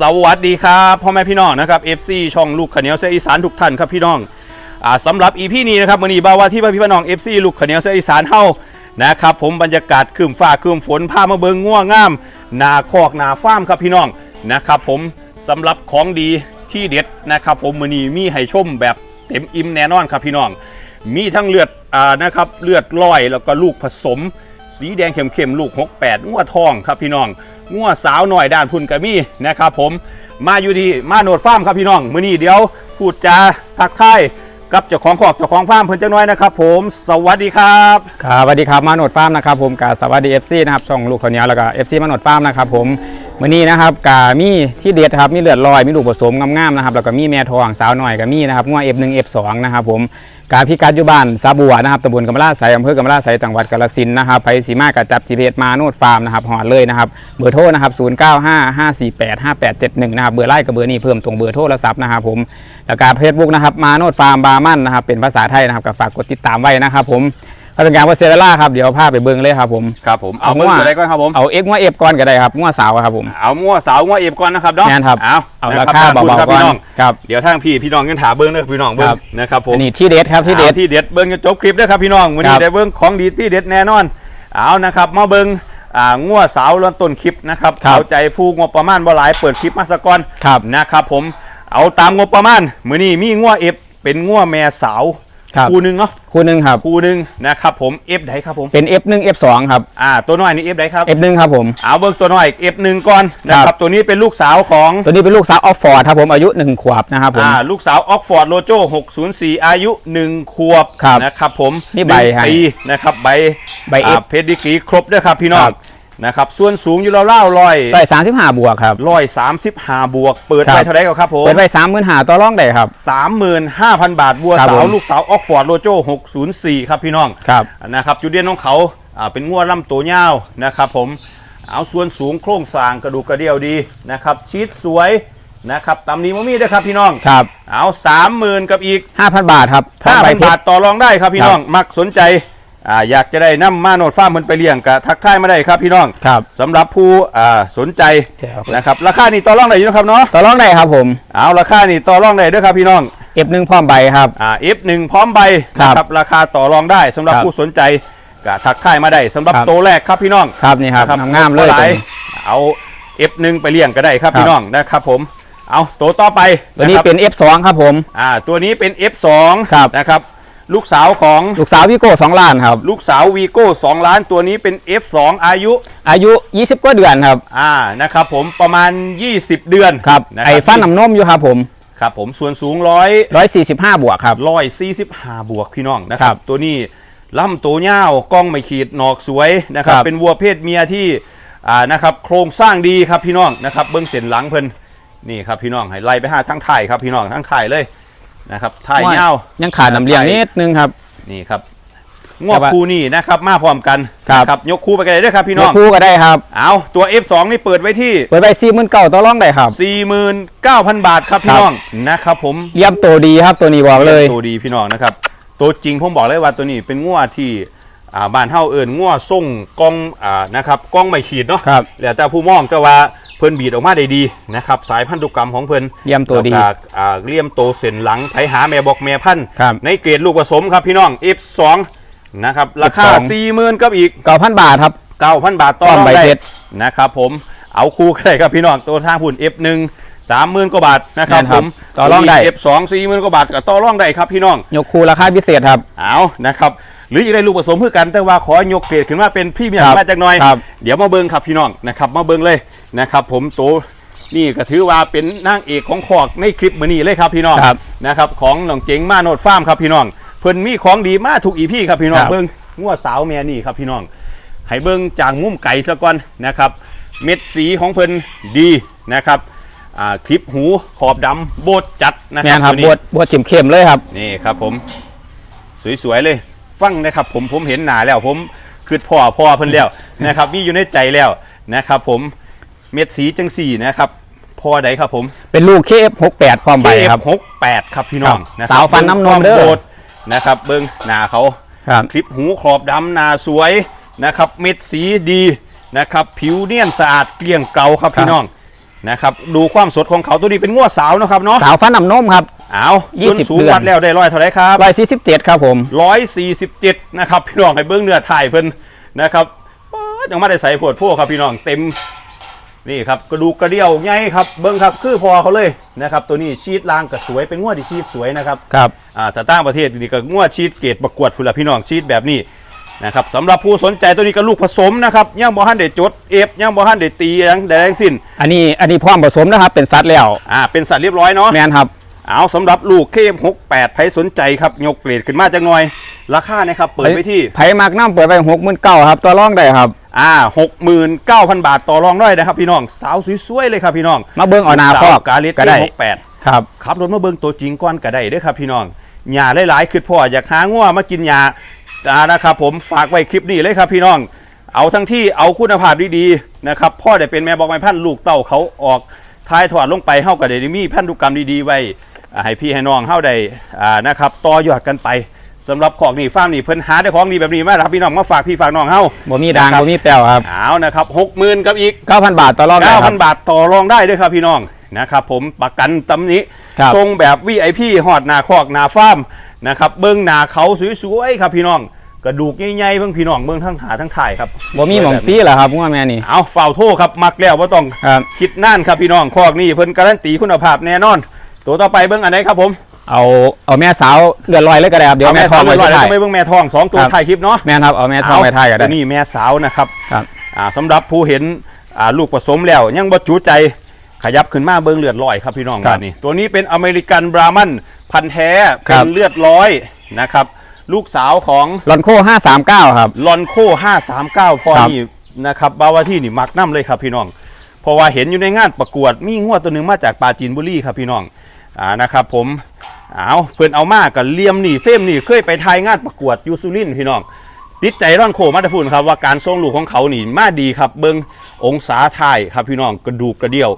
สวัสดีครับพ่อแม่พี่น้องนะครับ FC ช่องลูกขเหนียวเสียอีสานทุกท่านครับพี่น้องอ่าสำหรับ EP นี้นะครับมือนี้บ่าวว่าที่พี่น้อง FC ลูกขเหนียวเสียอีสานเฮานะครับผมบรรยากาศคืมฟ้าคืมฝนพามาเบิงง่วงงามหนาคอกหนาฟาร์มครับพี่น้องนะครับผมสำหรับของดีที่เด็ดนะครับผมมือนี้มีให้ชมแบบเต็มอิ่มแน่นอนครับพี่น้อง มีทั้งเลือดอ่านะครับเลือดลอยแล้วก็ลูกผสม สีแดงเข้มๆลูก 68งวทองครับพี่น้อง งัวสาวหน่อยด้านพุ่นกะมี่นะครับผมมาอยู่ดีมาโนดฟาร์มครับพี่น้องมื้อนี้เดี๋ยวพูดจาทักทายกับเจ้าของขอกเจ้าของฟาร์มเพิ่นจังน้อยนะครับผมสวัสดีครับครับสวัสดีครับมาโนดฟาร์มนะครับผมกับสวัสดีเอฟซีนะครับช่องลูกคนนี้ยแล้วก็เอฟซีมาโนดฟาร์มนะครับผมวันนี้นะครับกามีที่เด็ดครับมีเลือดลอยมีลูกผสมงามๆนะครับแล้วก็มีแม่ทองสาวหน่อยก็มีนะครับงัวเอฟหนึ่งเอฟสองนะครับผม กาพิการอยู่บ้านซาบัวนะครับตำบลกำมะลาไสอำเภอกำมะลาไสจังหวัดกาฬสินธุ์นะครับไปสีมากับจับจีเพมาโนดฟาร์มนะครับหอดเลยนะครับเบอร์โทรนะครับ0 9 5 5 4 8 5 8 7 1นะครับเบอร์ไล่กับเบอร์นี้เพิ่มตรงเบอร์โทรศัพท์นะครับผมแล้วกาเฟซบุ๊กนะครับมาโนดฟาร์มบาร์มันนะครับเป็นภาษาไทยนะครับก็ฝากกดติดตามไว้นะครับผม ถ้าเป็นการว่าเซเวล่าครับเดี๋ยวพาไปเบิ้งเลยครับผม ครับผมเอาเอาเบิ่งว่าตัวใดก่อนครับผม เอาเอ็กงัวเอฟก่อนก็ได้ครับงัวสาวครับผม เอางัวสาวงัวเอฟก่อนนะครับเนาะแม่นครับ เอาเอานะราครับคาขอบคุณเบาครับๆก่อพี่นน้องครับ เดี๋ยวทางพี่พี่น้องยังถามเบิ้งเด้อพี่น้องเบิ้งครับ นะครับผมอันนี้ที่เด็ดครับที่เด็ด อาที่เด็ดเบิ้งจะจบคลิปเด้อครับพี่น้องวันนี้ครับ ได้เบิ้งของดีที่เด็ดแน่นอน เอานะครับมาเบิ้งอ่างัวสาวเริ่มต้นคลิปนะครับครับเอาใจผู้งบประมาณบ่หลายเปิดคลิปมาสะก่อน ครับ นะครับผมเอาตามงบประมาณ มื้อนี้มีงัวเอฟเป็นงัวแม่สาว ครับ คู่หนึงเนาะคู่หนึ่งครับ คู่หนึงนะครับผมเอฟไดครับผมเป็น F1 F2 ครับ อ่าตัวน้อยนี่เอฟไดครับ F1 ครับผม เอาเบิ้งตัวน้อยเอฟหนึ่งก่อนนะคครัรับ บตัวนี้เป็นลูกสาวของตัวนี้เป็นลูกสาวออฟฟอร์ดครับผมอายุหนึ่งขวบนะครับผม อ่าลูกสาวออกฟอร์ดโลโจ604 อายุ 1 ขวบครับนะครับผมนี่ใบหนึ่งให้ปีนะครับใบใบ F อ่าเพชรดีกรีครบด้วยครับพี่น้องครับ นะครับส่วนสูงอยู่ราวๆร้อยร้อยสามสิบห้าบวกครับร้อยสามสิบห้าบวก เปิดครับไปเท่าไหร่ก็ครับผมเปิดไปสามหมื่นหาต่อรองได้ครับสามหมื่นห้าพันบาทบัวครับสาวผมลูกสาวออกฟอร์ดโลโจ604ครับพี่น้องครับนะครับจุดเด่นของเขาอ่าเป็นงวดลำตัวยาวนะครับผมเอาส่วนสูงโครงสร้างกระดูกกระเดี่ยวดีนะครับชีดสวยนะครับตำหนี้มมีด้วยครับพี่น้องครับเอาสามหมื่นกับอีกห้าพันบาทครับพร้อมห้าใบพันเพบาชทรต่อรองได้ครับพี่ครับน้องมักสนใจ อ่าอยากจะได้น้ำมาโนดฟ้าร์มมันไปเลี้ยงกะทักทายมาได้ครับพี่น้องครับสำหรับผู้อ่าสนใจครับ นะครับราคานี่ต่อรองได้อยู่นะครับเนาะต่อรองได้ครับผมเอาราคานี่ต่อรองได้ด้วยครับพี่น้อง F1 พร้อมใบครับ อ่า F1 พร้อมใบครับนะครับราคาต่อรองได้สำหรับครับผู้สนใจกะทักทายมาได้สำหรับครับ โตวแรกครับพี่น้อง ครับนี่ครับนะงามๆเลยหตัวลายนี้เอา F1 ไปเลี้ยงก็ได้ครับครับ พี่น้องนะครับผม เอาตัวต่อไปตัวนี้ะครับเป็น F2 ครับผม อ่าตัวนี้เป็น F2 ครับนะครับ ลูกสาวของลูกสาววิโก้สองล้านครับ ลูกสาววีโก้2ล้านตัวนี้เป็น F2 อายุ อายุ 20 กว่าเดือนครับ อ่านะครับผมประมาณ 20 เดือนครับนะไอ้ฟันน้ำนมอยู่ครับผมครับผมส่วนสูงร้อย145 บวกครับ ร้อยสี่สิบห้าบวกพี่น้องนะคครัรับ บ ตัวนี้ล่ำตัวยาวกล้องไม่ขีดหนอกสวยนะครับ ครับ เป็นวัวเพศเมียที่อ่านะครับโครงสร้างดีครับพี่น้องนะครับเบื้องเส้นหลังเพิ่นนี่ครับพี่น้องให้ไล่ไปหาทั้งถ่ายครับพี่น้องทั้งถ่ายเลย นะครับถ่ายยาวยังขาดน้ำเลี้ยงนิดนึงครับ นี่ครับงวแต่ดว่าคู่นี่นะครับ มาพร้อมกันครับนะครับยกคู่ไปกันเลยด้วยครับพี่น้องยกคู่ก็ได้ครับ เอาตัว F2 นี่เปิดไว้ที่ เปิดไปสี่หมื่นเก้าต่อรองได้ครับ49,000บาทครับพี่ครับน้องนะครับผมเลี้ยมโตดีครับตัวนี้บอกเลยตัวดีพี่น้องนะครับ ตัวจริงผมบอกเลยว่าตัวนี้เป็นงัวที่ อ่าบ้านเฮาเอิญงัวส่งกล้องอ่านะครับกล้องไม่ขีดเนาะครับแล้วแต่ผู้มองก็ว่าเพิ่นบีดออกมาได้ดีนะครับสายพันธุกรรมของเพิ่นเลี้ยมตัวดีแล้วก็อ่าเลี่ยมโตเส้นหลังไผหาแม่บอกแม่พันธุ์ครับ ในเกรดลูกผสมครับพี่น้อง F2 นะครับราคา F2 40,000กับอีก เก้าพันบาทครับ 9,000 บาทต่อต้อมใบได้เพชรนะครับผมเอาคู่กันเลยครับพี่น้องตัวทางพุ่น F1 30,000กว่าบาทนะครับแม่นคผรับม ต่อรองได้ F2 40,000กว่าบาทก็ต่อรองได้ครับพี่น้อง ยกคู่ราคาพิเศษครับ เอานะครับ หรือจะได้ลูกผสมเพื่อกันแต่ว่าขอยกเกรดขึ้นมาเป็นพี่เมียครับมาจากหน้อย ครับ เดี๋ยวมาเบิ้งครับพี่น้องนะครับ มาเบิ้งเลยนะครับ ผมโตนี่ก็ถือว่าเป็นนางเอกของขอกในคลิปมือนี้เลยครับพี่น้องครับนะครับ ของหลองเจ๋งมาโนดฟาร์มครับพี่น้องเพิ่นมีของดีมาถูกอีพี่ครับพี่น้องครับ เบิ้งงัวสาวแม่นี่ครับพี่น้อง ให้เบิ้งจากมุมไก่ซะก่อนนะครับ เม็ดสีของเพิ่นดีนะครับอ่าคลิปหูขอบดำโบดจัดนะคแม่รับนครับตัวนี้ บวชบวชเข็มเข้มๆเลยครับ นี่ครับผม สวย ๆ เลย ฟังนะครับผมผมเห็นหนาแล้วผมคือพ่อพ่อเพิ่นแล้วนะครับมีอยู่ในใจแล้วนะครับผมเม็ดสีจังสี่นะครับพ่อใดครับผมเป็นลูกเคฟหกแปดพร้อมใบครับหกแปดครับพี่น้องครับะครับสาวฟันน้ำนมเด้อบิ่งความโดดนะครับ เบิ้งหนาเขาครับคลิปหูขอบดำหนาสวยนะครับ เม็ดสีดีนะครับ ผิวเนียนสะอาดเกลี้ยงเกลาครับพี่น้องนะครับ ดูความสดของเขาตัวนี้เป็นงวดสาวนะครับเนาะสาวฟันน้ำนมครับ เอายี่ส่วนสิบสูงเดือน วัดแล้วได้ร้อยเท่าไหรครับ ร้อยสี่สิบเจ็ดครับผม ร้อยสี่สิบเจ็ดนะครับพี่น้องให้เบิ้งเนื้อถ่ายเพิ่นนะครับป๊าดยังไม่ได้ใส่ปวดพวกครับพี่น้องเต็มนี่ครับกระดูกกระเดี่ยวใหญ่ครับเบิ้งครับคือพอเขาเลยนะครับตัวนี้ชีดลางก็สวยเป็นงวดที่ชีดสวยนะครับครับ อ่าแต่ต่างประเทศนี่ก็งวดชีดเกตประกวดพุ่นละพี่น้องชีดแบบนี้นะครับสำหรับผู้สนใจตัวนี้ก็ลูกผสมนะครับยังบ่ทันได้จดเอฟยังบ่ทันได้ตีหยังใดทั้งสิ้นอันนี้อันนี้พร้อมผสมนะครับเป็นสัตว์แล้ว อ่าเป็นสัตว์เรียบร้อยเนาะ แมนครับ เอาสำหรับลูกเคม68ใครสนใจครับยกเกรดขึ้นมาจังหน่อย ราคานะครับเปิดไปที่ไผ่มากน้ำเปิดไปหกหมื่นเก้าครับตัวร่องได้ครับอ่า69,000บาทต่อรองได้นะครับพี่น้องสาวสวยๆเลยครับพี่น้องมาเบิ้งเอาหนาสครอบกาเลสก็ได้68ครับขับรถมาเบิ่งตัวจริงก่อนก็ได้เด้อครับพี่น้องหญ้าหลายๆคือพ่ออยากหางัวมากินหญ้าอ่านะครับผมฝากไว้คลิปนี้เลยครับพี่น้อง เอาทั้งที่เอาคุณภาพดีๆนะครับพ่อได้เป็นแม่บอกไม้พันธุ์ลูกเต้าเขาออก ทายถอดลงไปเฮาก็ได้มีพันธุกรรมดีๆไว้อ่าให้พี่ให้น้องเฮาได้อ่านะครับต่อยอดกันไปสำหรับของนี่ฟาร์มนี่เพิ่นหาได้ของดีแบบนี้มาครับพี่น้องมาฝากพี่ฝากน้องเฮาบ่มีด่างนะครับบ่มีแป้วครับเอานะครับ60,000กับอีกเก้าพันบาทต่อรองได้ครับ9,000บาทต่อรองได้ด้วยครับพี่น้องนะครับผมประกันตำหนี้ครับทรงแบบ VIP หอดหนาคอกหนาฟาร์มนะครับเบิ้งหนาเขาสวยๆครับพี่น้อง กระดูกใหญ่ๆเบิ้งพี่น้องเบิ้งทั้งขาทั้งถ่ายครับบ่มีหมองปี้เหรอครับงัวแม่นี่ เอาเฝ้าโทษครับมักแล้วว่าต้องครับ คิดน่านครับพี่น้องคอกนี่เพิ่นการันตีคุณภาพแน่นอน ตัวต่อไปเบิ้งอันไหนครับผมเอาเอาแม่สาวเลือดลอยเลยก็ได้ครับเดี๋ยวเอาแม่แม่ททอองงไว้ไว้ที่แล้วท้ายก็ไม่เบิ้งแม่ทองสองตัวครับถ่ายคลิปเนาะแม่นครับเอาแม่ทองไว้ท้ายก็ได้ตัวนี้แม่สาวนะครับครับอ่าสำหรับผู้เห็นอ่าลูกผสมแล้ว ยังบ่จุใจขยับขึ้นมาเบิ้งเลือดลอยครับพี่น้องครับบ้านนี้ตัวนี้เป็นอเมริกันบรามันพันธุ์แท้ครัเป็บนเลือดร้อยนะครับ ลูกสาวของลอนโคห้าสามเก้าครับ ลอนโค539พอครับนี่นะครับบาวาที่นี่มักน้ำเลยครับพี่น้อง เพราะว่าเห็นอยู่ในงานประกวดมีงวดตัวหนึ่งมาจากปราจีนบุรีครับพี่น้องอ่านะครับผมเอาเพื่อนเอามากับเลียมนี่เฟมนี่เคยไปทายงานประกวดอยูซูลินทร์พี่น้องติดใจร่อนโคมาตรพูนครับว่าการทรงลูกของเขานี่มาดีครับ เบิงองศาถ่ายครับพี่น้องกระดูกกระเดี่ยว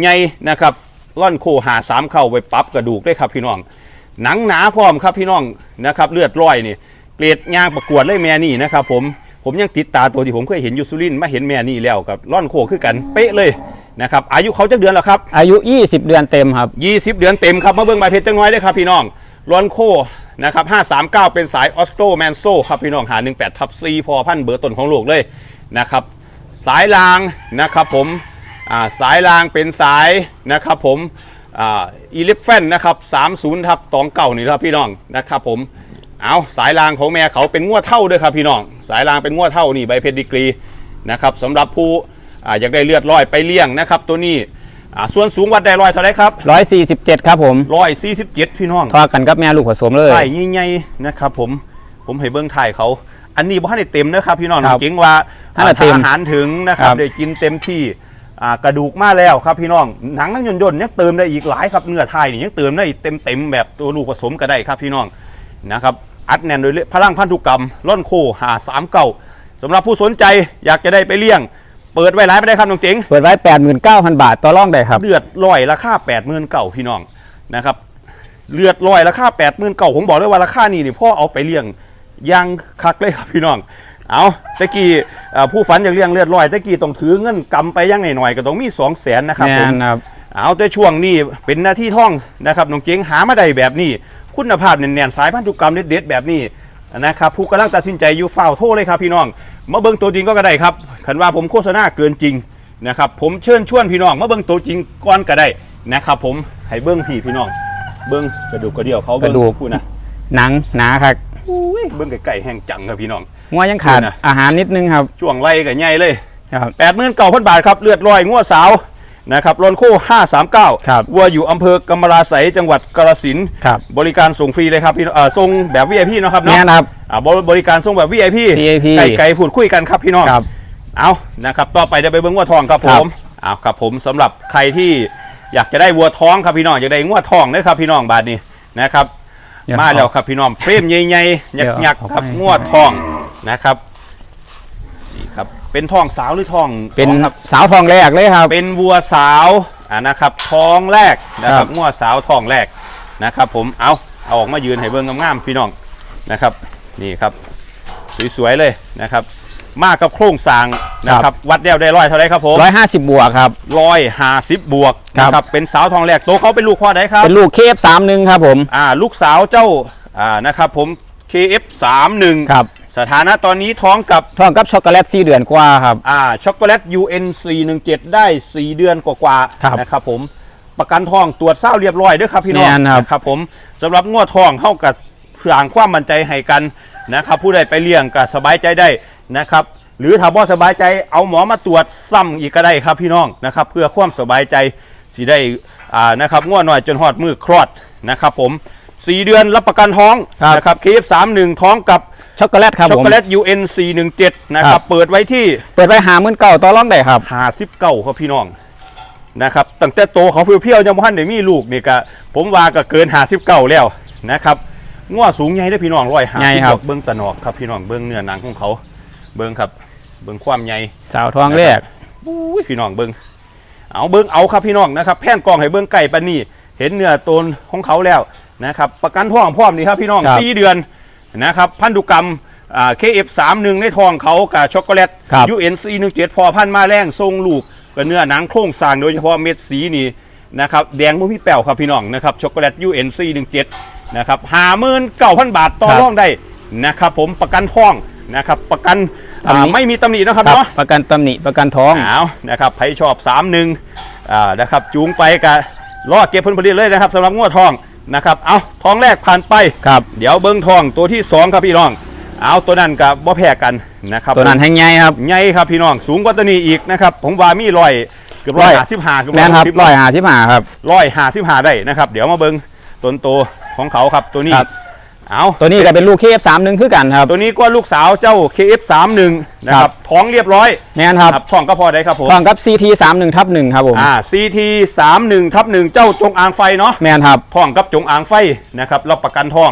ไงนะครับร่อนโคหาสามเข้าไปปรับกระดูกได้ครับพี่น้อง หนังหนาพร้อมครับพี่น้องนะครับเลือดร้อยนี่เกรดยางประกวดเลยแม่นี่นะครับผมผมยังติดตาตัวที่ผมเคยเห็นอยูซูลินทร์มาเห็นแม่นี่แล้วกับร่อนโคคือกันเป๊ะเลยนะครับอายุเขาจะเดือนแล้วครับอายุ 20 เดือนเต็มครับ 20 เดือนเต็มครับมาเบิ่งใบเพชรจังน้อยได้ครับพี่น้องลอนโคนะครับ539 เป็นสายออสโตแมนโซครับพี่น้องหา18ทับ4พอพันเบอร์ต้นของโลกเลยนะครับสายรางนะครับผมอ่าสายรางเป็นสายนะครับผม อ่าอีลิฟเฟนนะครับ30ทับ29นี่ครับพี่น้องนะครับผมเอาสายรางของแม่เขาเป็นงวดเท่าด้วยครับพี่น้อง สายรางเป็นงวดเท่านี่ใบเพชรดีกรีนะครับสำหรับผู้อ่าอยากได้เลือดร้อยไปเลี้ยงนะครับตัวนี้อ่าส่วนสูงวัดได้ร้อยเท่าไรครับ147ครับผมร้อยสี่สิบเจ็ดพี่น้องทอกันกับแม่ลูกผสมเลยถ่ายใหญ่ๆนะครับผมผมให้เบิ้งถ่ายเขา อันนี้บ่ทันได้เต็มนะครับพี่น้องครับเก่งว่าให้มันเต็มอาหารถึงนะครับครับได้กินเต็มที่อ่า กระดูกมาแล้วครับพี่น้องหนังนั่งยนยนต์ยังเติมได้อีกหลายครับเนื้อไทยนี่ยังเติมได้เต็มเต็มๆแบบตัวลูกผสมก็ได้ครับพี่น้องนะครับอัดแน่นโดยพลังพันธุกรรมล่อนโคหาสามเก่าสำหรับผู้สนใจอยากจะได้ไปเลี้ยง เปิดไว้หลายไปได้ครับน้องเจ๋งเปิดไว้89,000 บาทต่อรองได้ครับเลือดลอยราคา8ปดหมื่นเก่าพี่น้องนะครับเลือดลอยราคา8ปดหมื่นเก่าผมบอกเลยว่าราคานี้นี่พ่อเอาไปเลี้ยงอยังคักเลยครับพี่น้อง เอาตะกี้เอ่อผู้ฝันอยากเลี้ยงเลือดลอยตะกี้ต้องถือเงินกำไปอยังหน่อยๆก็ต้องมี2 0 0แสนนะครับแมผม นครับ เอาแต่ช่วงนี้เป็นหน้าที่ท่องนะครับน้องเจ๊งหามาได้แบบนี้ คุณภาพแน่นๆสายพันธุกรรมเด็ดๆแบบนี้นะครับผู้กำลังตัดสินใจอยู่ฝ้าวโทษเลยครับพี่น้อง มาเบิ่งตัวจริงก็ได้ครับคันว่าผมโฆษณาเกินจริงนะครับผมเชิญชวนพี่น้องมาเบิ่งตัวจริงก่อนก็ได้นะครับผมให้เบิ่งพี่พี่น้อง เบิ่งกระดูกกระเดี่ยวเขาเบิ่งกระดูก พูดนะหนังหนาครับ อุ้ยเบิ่งไก่ๆแห้งจังครับพี่น้องงัวยังขาดดูนะอาหารนิดนึงครับ ช่วงไล่กับใหญ่เลยครับแปดหมื่นเก้าพันบาทครับ เลือดลอยงวดสาวนะครับรอนโค้ห้าสามเก้าครับวัวอยู่อำเภอกำมะลาไสยจังหวัดกาฬสินธุ์ครับบริการส่งฟรีเลยครับพี่น้องเอ่อส่งแบบ VIP เนาะครับแม่เนาะนะครับอ่าบริบริการส่งแบบ VIP VIP ไก่ไก่พูดคุยกันครับพี่น้องครับเอานะครับต่อไปจะไปเบิ้งวัวทองครับผครับมเอาครับผมสำหรับใครที่อยากจะได้วัวท้องครับพี่น้องอยากได้งัวทองนะครับพี่น้องบาทนี้นะครับเดี๋ย มาแล้วครับพี่น้องเฟรมใหญ่ๆเดี๋ยวยักษ์ๆครับเอาไปงวดทองนะครับนี่ครับเป็นทองสาวหรือทองเป็นสองครับสาวทองแรกเลยครับ เป็นวัวสาวอ่านะครับท้องแรกนะคครัรับบงวดสาวท้องแรกนะครับ ผมเอาเอาออกมายืนให้เบิ่งงามๆพี่น้องนะครับ นี่ครับ สวยๆเลยนะครับ มากับโครงสร้างนะคครัรับบวัดเดียวได้ร้อยเท่าไรครับผมร้อยห้าสิบบวกครับร้อยห้าสิบบวกครับนะครับเป็นสาวทองแรกโตเขาเป็นลูกพ่อไหนครับเป็นลูกเคฟสามหนึ่งครับผมอ่าลูกสาวเจ้าอ่านะครับผม KF31 ครับสถานะตอนนี้ท้องกับท้องกับช็อกโกแลตสี่เดือนกว่าครับอ่าช็อกโกแลต UN417 ได้ 4 เดือนกว่าครับๆนะครับผมประกันทองตรวจเศร้าเรียบร้อยเด้วยครับพี่น้องแม่นครับนะครับผมสำหรับงวดทองเข้ากับ เพื่อางความมั่นใจให้กันนะครับผู้ใดไปเลี้ยงก็สบายใจได้นะครับหรือถ้าบ่สบายใจเอาหมอมาตรวจซ้ำอีกก็ได้ครับพี่น้องนะครับเพื่อความสบายใจสิได้อ่านะครับงวดหน่อยจนหอดมือคลอดนะครับผมสี่เดือนรับประกันท้องครับนะครับ KF31 ท้องกับช็อกโกแลตครับช็อกผมโกแลต UN417 นะคครัรับบเปิดไว้ที่เปิดไปหาหมื่นเก่าต่อรองได้ครับหาสิบเก้าครับพี่น้องนะครับตั้งแต่โตเขาเพียวๆยังบ่ทันได้มีลูกนี่ก็ผมว่าก็เกินหาสิบเก้าแล้วนะครับ ง้อสูงใหญ่ได้อพี่น้องร้อยหาใหญ่สิบครับ เบิ้งตะหนอกครับพี่น้องเบิ้งเนื้อหนังของเขา เบิ้งครับเบิ้งความใหญ่ สาวท้องแรก อุ้ยพี่น้องเบิ้งเอาเบิ้งเอาครับพี่น้องนะครับแผ่นกล้องให้เบิ้งไก่ปานนี่เห็นเนื้อตนของเขาแล้วนะครับประกันท้องพร้อมนี่ครับพี่น้องครับสี่เดือนนะครับพันธุกรรมอ่า KF31 ในทองเขากับช็อกโกแลตครับ UNC17 พอพันธุ์มาแรงทรงลูกกับเนื้อหนังโครงสร้างโดยเฉพาะเม็ดสีนี่นะครับแดงบ่มีแป้วครับพี่น้องนะครับช็อกโกแลต UNC17 นะครับห้าหมื่นเก้าพันบาทต่อครับรองได้นะครับผมประกันท้องนะครับประกันอ่าตำหนิไม่มีตำหนินะครับครับเนาะ ประกันตำหนิประกันท้องเอานะครับใครชอบ3ามหนึ่งอ่านะครับจูงไปกับรอเก็บผลผลิตเลยนะครับสำหรับงวดทองนะครับเอาทองแรกผ่านไป ครับ เดี๋ยวเบิ้งทองตัวที่สองครับพี่น้อง เอาตัวนั้นกับบ่แพ้กันนะครับตัวนั้นแห้งใหญ่ครับ ใหญ่ครับพี่น้องสูงกว่าตัวนี้อีกนะครับผมว่ามีรอยเกือบร้ร้ออยย ห้าสิบห้าเกือบแม่นครับสิบร้อยหาสิบหาครับ ร้อยห้าสิบห้าได้นะครับ เดี๋ยวมาเบิ้งต้นโต ของเขาครับตัวนี้ครับ เอาตัวนี้ก็เป็นลูกเคฟสามหนึ่งคือกันครับ ตัวนี้ก็ลูกสาวเจ้า KF31 นะคครัรับ บท้องเรียบร้อยแม่นครับครับท้องก็พอได้ครับผมท้องกับ CT สามหนึ่งทับหนึ่งครับผมอ่า CT31 ทับหนึ่งเจ้าจงอางไฟเนาะแม่นครับท้องกับจงอางไฟนะครับรับประกันท้อง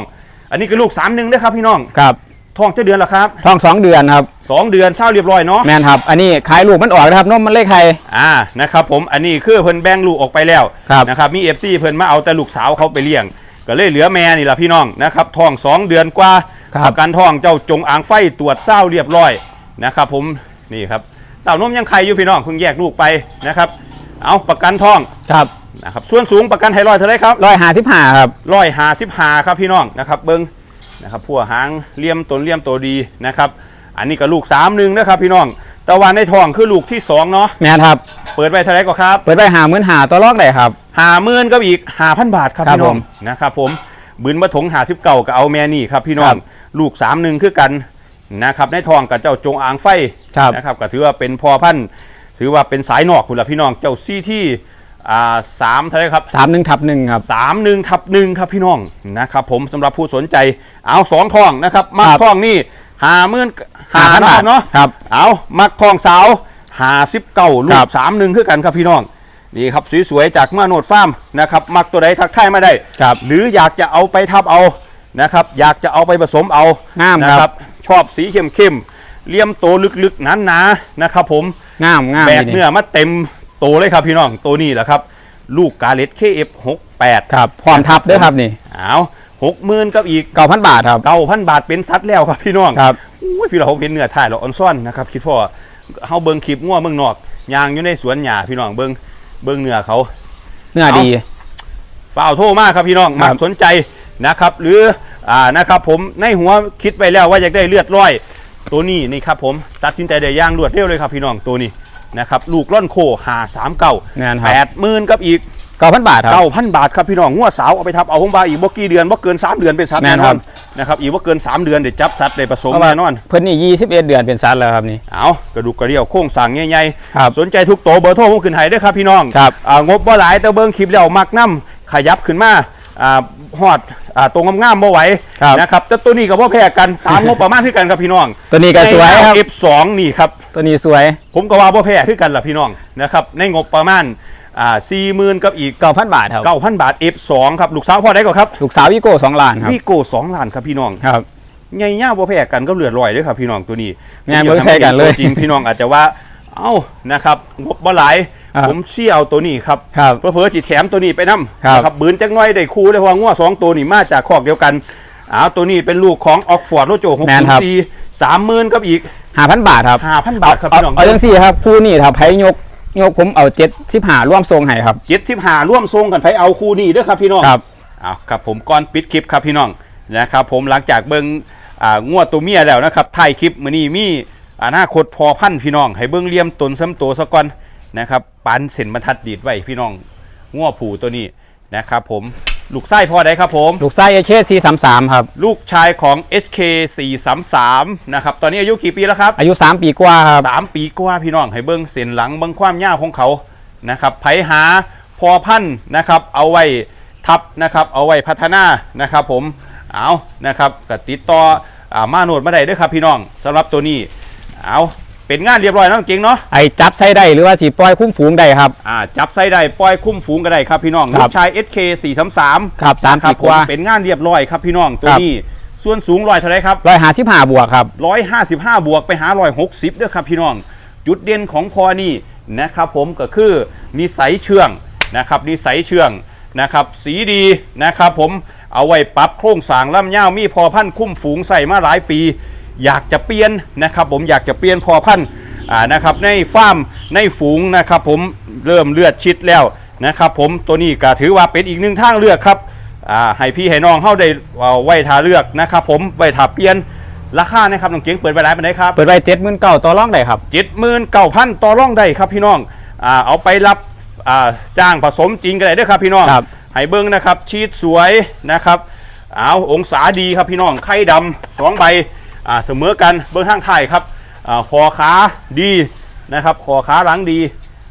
อันนี้คือลูก31นะครับพี่น้องครับท้องเจะเดือนแล้วครับท้องสองเดือนครับ สองเดือนเช่าเรียบร้อยเนาะ แม่นครับ อันนี้ขายลูกมันออกนะครับนมมันเลขใครอ่า นะครับผม อันนี้คือเพิ่นแบ่งลูกออกไปแล้วครับนะครับ มี FC เพิ่นมาเอาแต่ลูกสาวเขาไปเลี้ยง ก็เลยเหลือแม่นี่แหละพี่น้องนะครับท้องสองเดือนกว่าครับประกันท้องเจ้าจงอางไฟตรวจเศร้าเรียบร้อยนะครับผมนี่ครับเต่านมยังไข่อยู่พี่น้องเพิ่งแยกลูกไปนะครับ เอาประกันท้องครับนะครับส่วนสูงประกันไทรอยด์เท่าไหรครับ ร้อยหาสิบหาครับ ร้อยหาสิบหาครับพี่น้องนะครับเบิ้งนะครับพัวหางเลี่ยมตนเลี่ยมตัวดีนะครับ อันนี้ก็ลูกสามหนึ่งนะครับพี่น้องแต่วันในท้องคือลูกที่สองเนาะแม่นครับ เปิดไว้เท่าไหรก็ครับเปิดไปหาหมื่นหาต่อรองได้ครับหาหมื่นก็อีกหาพันบาทครับครับพี่น้องผมนะครับผมบืนมาถงหาสิบเก่ากับเอาแม่นี่ครับพี่น้อครังบลูกสามหนึ่งคือกันนะครับในทองกับเจ้าจงอางไฟครับนะครับก็ถือว่าเป็นพอพันธุ์ถือว่าเป็นสายนอกคุณละพี่น้องเจ้าซี่ที่อ่าสามเท่าไหรครับสามหนึ่งทับหนึ่งครับสามหนึ่งทับหนึ่งครับพี่น้องนะครับผมสำหรับผู้สนใจเอาสองทองนะครับมักครับทองนี่หาหมื่นหา5,000บาทเนาะครับเอามักทองสาว หาสิบเก้าลูครักบสามหนึ่งคือกันครับพี่น้องนี่ครับสวยๆจากมาโนดฟาร์มนะครับมักตัวใดทักทายมาได้ ครับหรืออยากจะเอาไปทับเอานะครับอยากจะเอาไปผสมเอางามนะครับชอบสีเข้มๆเลี่ยมโตลึกๆหนาๆนะครับผม งามงามแบกดีเนื้อมาเต็มโตเลยครับพี่น้องตัวนี้แหละครับ ลูกกาเลต KF68 ครับพร้อมทับด้วยครับนี่เอาหกหมื่นกับอีกเก้าพันบาทครับ เก้าพันบาทเป็นซัดแล้วครับพี่น้องครับ อุ้ยพี่เราเห็นเนื้อถ่ายเราออนซ่อนนะครับคิดพ่อ เฮาเบิ่งคลิปง่วเมืองนอกยางอยู่ในสวนหญ้าพี่น้องเบิ่งเบิ่งเนื้อเขาเนื้อดีฝ่าวโทรมาครับพี่น้องครัมาบสนใจนะครับ หรืออ่านะครับ ผมในหัวคิดไปแล้วว่าอยากได้เลือดร้อย ตัวนี้นี่ครับผมตัดสินใจได้อย่างรวดเร็วเลยครับพี่น้องตัวนี้นะครับลูกล่อนโคหาสามเก้าแม่นคแปรับดหมื่นกับอีก เก้าพันบาทครับ เก้าพันบาทครับพี่น้องงวดสาวเอาไปทับเอาของบาอีกบ่กี่เดือนบ่เกิน3เดือนเป็นสัตว์แม่แน่นนครัอบนนะครับอีกบ่เกิน3เดือนเดี๋ยวจับสัตว์ได้ผสมเพราะว่าแน่นอน เพิ่นนี่ยี่สิบเอ็ดเดือนเป็นซัดแล้วครับนี่ เอากระดูกกระเดี่ยวโค้งสร้างใหญ่ครับๆสนใจทุกโตวเบอร์โทรผมขึ้นให้เด้อครับพี่น้องครับอ่างบบ่หลายแต่เบิ่งคลิปแล้วมักน้ำขยับขึ้นมาอ่าฮอดอ่าตรงงามๆบ่ไหวครับนะครับแต่ตัวนี้ก็บ่แพ้กันตามงบประมาณคือกันครับพี่น้องตัวนี้ก็สวยครับใน F2 นี่ครับ ตัวนี้สวย ผมก็ว่าบ่แพ้คือกันล่ะพี่น้องนะครับในงบประมาณ อ่า40,000กับอีกเก้าพันบาทครับ9,000บาท F2 ครับลูกสาวพ่อได้ก่อนครับลูกสาววิโก้สองล้านครับวีโก้2ล้านครับพี่น้องครับใหญ่ย่าบ่แพ้กันก็เหลือดลอยเด้อครับพี่น้องตัวนี้แม่นบ่ใช่กันเลยตัวจริงพี่น้องอาจจะว่าเอ้านะครับงบบ่หลายครับผมเชี่ยเอาตัวนี้ครับครับเพื่อๆจิแถมตัวนี้ไปนำครับนะครับบืนจักหน้อยได้คู่เลยเพราะว่างัวสองตัวนี่มาจากคอกเดียวกันอ้าวตัวนี้เป็นลูกของออกฟอร์ดโลโจแม่นครับ604สามหมื่นกับอีกห้าพันบาทครับห้าพันบาทครับเอาพี่น้องเอาจังสี่ครับคู่นี่ครับไผยก ยกผมเอาเจ็ดสิบห้าร่วมทรงให้ครับ เจ็ดสิบห้าร่วมทรงกันไปเอาคู่นี้เด้อครับพี่น้องครับเอาครับผมก่อนปิดคลิปครับพี่น้องนะครับผมหลังจากเบิ้งอ่างวดตัวเมียแล้วนะครับถ่ายคลิปมื้อนี้มีอนาคตพอพันธุ์พี่น้อง ให้เบิ้งเหลี่ยมตนซ้ำตัวซะก่อนนะครับปันเส้นบรรทัดดีดไว้พี่น้องงัวผูตัวนี้นะครับผม ลูกไส้พอได้ครับผม ลูกไส้เอเคซีสามสามครับ ลูกชายของ SK 433นะครับ ตอนนี้อายุกี่ปีแล้วครับ อายุสามปีกว่าครับสามปีกว่าพี่น้องให้เบิ้งเส้นหลังเบิ้งความยาวของเขานะครับไผหาพอพันธุ์นะครับ เอาไว้ทับนะครับ เอาไว้พัฒนานะครับ ผมเอานะครับก็ติดต่ออามาโนดมาได้เด้วยครับพี่น้องสำหรับตัวนี้เอา เป็นงานเรียบร้อยแล้วเก่งเนาะไอจับใส่ได้หรือว่าสีปล่อยคุ้มฝูงได้ครับ อ่าจับไส้ได้ปล่อยคุ้มฝูงก็ได้ครับพี่น้องคลูรับกชาย SK 433ครับสามครัปีบกว่าผมเป็นงานเรียบร้อยครับพี่น้องตัวครับ นี้ส่วนสูงร้อยเท่าไรครับ ร้อยหาสิบห้าบวกครับ155บวกไปหา160เด้อครับพี่น้อง จุดเด่นของพอนี่นะครับผมก็คือนิสัยเชื่องนะครับนิสัยเชื่องนะครับสีดีนะครับผมเอาไว้ปรับโครงสร้างล่ำเง่าวมีพอพันธุ์คุ้มฝูงใส่มาหลายปี อยากจะเปลี่ยนนะครับผมอยากจะเปลี่ยนพอพันธุ์อ่านะครับในฟาร์มในฝูงนะครับผมเริ่มเลือดชิดแล้วนะครับผมตัวนี้ก็ถือว่าเป็นอีกหนึ่งทางเลือกครับอ่าให้พี่ให้น้องเข้าได้เอาไว้ทาเลือกนะครับผมไว้ทาเปลี่ยนราคานะครับน้องเก๋งเปิดไปหลายปานใดครับเปิดไว้เจ็ดหมื่นเก้าต่อรองได้ครับเจ็ดหมื่นเก้าพันต่อร่องได้ครับพี่น้องอ่าเอาไปรับอ่าจ้างผสมจริงกันได้เด้วยครับพี่น้องครับให้เบิ้งนะครับชีดสวยนะครับเอาองศาดีครับพี่น้องไข่ดำสองใบอ่า เสมอกันเบิ้งทางไทายครับอ่าคอขาดีนะครับคอขาหลังดี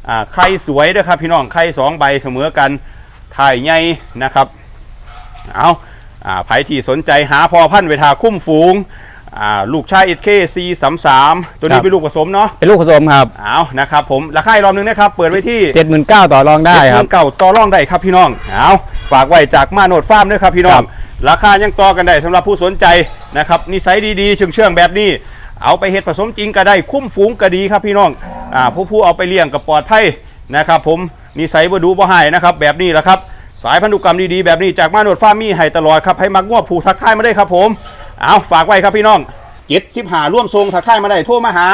อ่าไข่สวยด้วยครับพี่น้องไข่สองใบเสมอกันถ่ายใหญ่นะครับเอาอ่าไผที่สนใจหาพอพันธุ์เวทาคุ้มฝูงอ่าลูกชายเอเคซีสามสามตัวนี้ครับเป็นลูกผสมเนาะเป็นลูกผสมครับเอานะครับผมราคาอีกรอบหนึงนะครับ เปิดไว้ที่เจ็ดหมื่นเก้าต่อรองได้ครับเก่าต่อรองได้ครับพี่น้องเอาฝากไว้จากมาโนดฟาร์มด้วยครับพี่น้อคงรับราคายังต่อกันได้สำหรับผู้สนใจ นะครับนิสัยดีๆเชื่องๆแบบนี้ เอาไปเห็ดผสมจริงก็ได้คุ้มฝูงก็ดีครับพี่น้องอ่าผู้ผู้เอาไปเลี้ยงกับปลอดภัยนะครับ ผมนิสัยบ่ดูบ่หายนะครับแบบนี้แหละครับ สายพันธุกรรมดีๆแบบนี้จากมาโนดฟาร์มมีให้ตลอดครับให้มักง้อผูทักทายมาได้ครับผมเอาฝากไว้ครับพี่น้อง เจ็ดสิบหาร่วมทรงทักทายมาได้โทรมาหา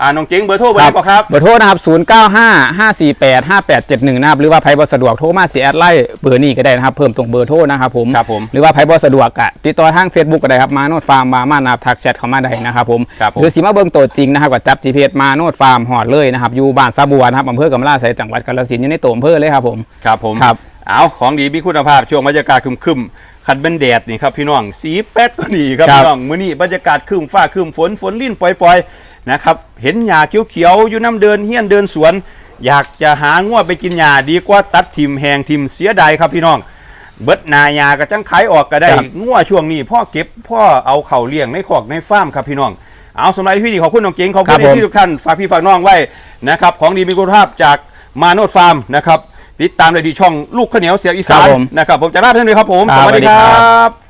อ่าน้องเจ๋งเบอร์โทรเบอร์อะไรก่อนครับ เบอร์โทรนะครับ 0 9 5 5 4 8 5 8 7 1 นะครับ หรือว่าไพ่บสะดวกโทรมาเสียแอดไล่เบอร์นี้ก็ได้นะครับ เพิ่มตรงเบอร์โทรนะครับผมครับผมหรือว่าไพ่บสะดวกอะติดต่อทาง Facebook ก็ได้ครับมาโนดฟาร์มมามานาทักแชทเข้ามาได้นะครับผมครับผม หรือสิมาเบิ่งตัวจริงนะครับกับจับ GPS มาโนดฟาร์มหอดเลยนะครับอยู่บ้านซาบัวนะครับอำเภอกำมะลาไสจังหวัดกาฬสินธุ์อยู่ในตัวอำเภอเลยครับผม ครับผม ครับ เอาของดีมีคุณภาพช่วงบรรยากาศครึมๆ ขัดเป็นแดดนี่ครับพี่น้องสีแป๊ดก็ดีครับครับพี่น้องมื้อนี้บรรยากาศครึมฟ้าครึมฝนฝนลิ่นปล่อยๆนะครับเห็นหญ้าเขียวๆอยู่น้ำเดินเฮี้ยนเดินสวน อยากจะหางวไปกินหญ้าดีกว่าตัดทิมแหงทิมเสียดายครับพี่น้อง เบิดหนายาก็จังขายออกก็ได้ครับงัวช่วงนี้พ่อเก็บพ่อเอาเข่าเลี้ยงในคอกในฟาร์มครับพี่น้องเอาสำหรับพี่นี่ขอบคุณน้องเก๋งขอบคุณที่ทุกท่านฝากพี่ฝากน้องไว้นะครับของดีมีคุณภาพจากมาโนดฟาร์มนะครับ ติดตามได้ที่ช่องลูกข้าวเหนียวเสียงอีสานครับผมนะครับผมจะลาเพื่อนเลยครับผมครับสวัสดีสวัสดีคครัรับ